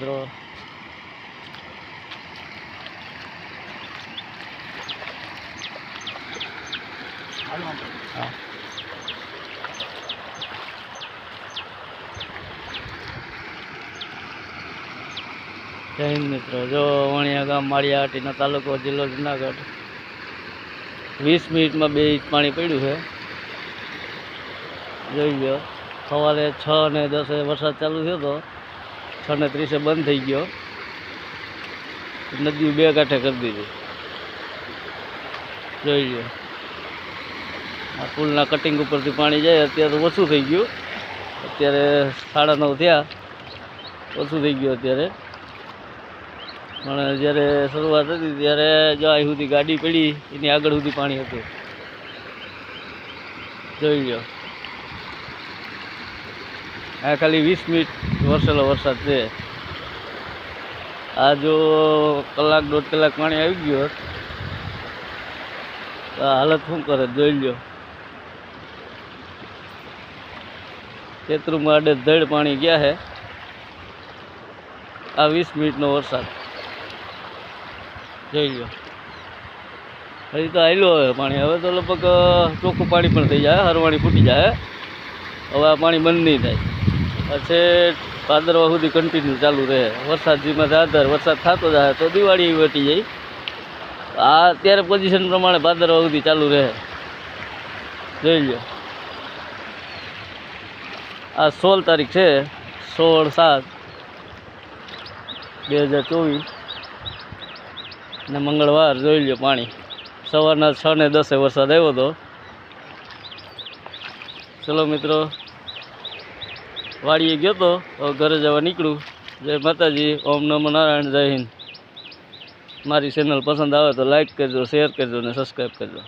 મિત્રો. જય હિન્દ મિત્રો. જો વણિયા ગામ માળિયા હાટીનો તાલુકો જિલ્લો જુનાગઢ. વીસ મિનિટમાં બે ઇંચ પાણી પડ્યું છે. જોઈ ગયો સવારે છ ને દસે વરસાદ ચાલુ થયો હતો છ ત્રીસે બંધ થઈ ગયો. નદીઓ બે કાંઠે કરી દીધી. જોઈ લો આ પુલના કટિંગ ઉપરથી પાણી જાય, અત્યારે ઓછું થઈ ગયું. અત્યારે સાડા નવ થયા. ઓછું થઈ ગયું અત્યારે. પણ જ્યારે શરૂઆત હતી, ત્યારે જો અહીં સુધી ગાડી પડી, એની આગળ સુધી પાણી હતું. જોઈ લો આ ખાલી વીસ મિનિટ વરસેલો વરસાદ છે. આ જો કલાક દોઢ કલાક પાણી આવી ગયું હોત, તો હાલત શું કરે જોઈ લ્યો. ખેતરું આડે ધડ પાણી ગયા છે આ વીસ મિનિટનો વરસાદ. જોઈ લો હજી તો આવેલું હવે પાણી. હવે તો લગભગ ચોખ્ખું પાણી પણ થઈ જાય હરવાણી ફૂટી જાય હવે આ પાણી બંધ નહીં થાય. પછી ભાદરવા સુધી કન્ટિન્યુ ચાલુ રહે. વરસાદ જીમાં આધાર, વરસાદ થતો જાય તો દિવાળી વટી જાય. આ અત્યારે પોઝિશન પ્રમાણે ભાદરવા સુધી ચાલુ રહે. જોઈ લો આ સોળ તારીખ છે, સોળ સાત બે હજાર ચોવીસ. ને મંગળવાર, જોઈ લો પાણી. સવારના છ ને દસે વરસાદ આવ્યો હતો ચલો મિત્રો વાડીએ ગયો તો ઘરે જવા નીકળું. જય માતાજી, ઓમ નમો નારાયણ, જય હિન્દ. મારી ચેનલ પસંદ આવે તો લાઈક કરજો શેર કરજો અને સબસ્ક્રાઈબ કરજો.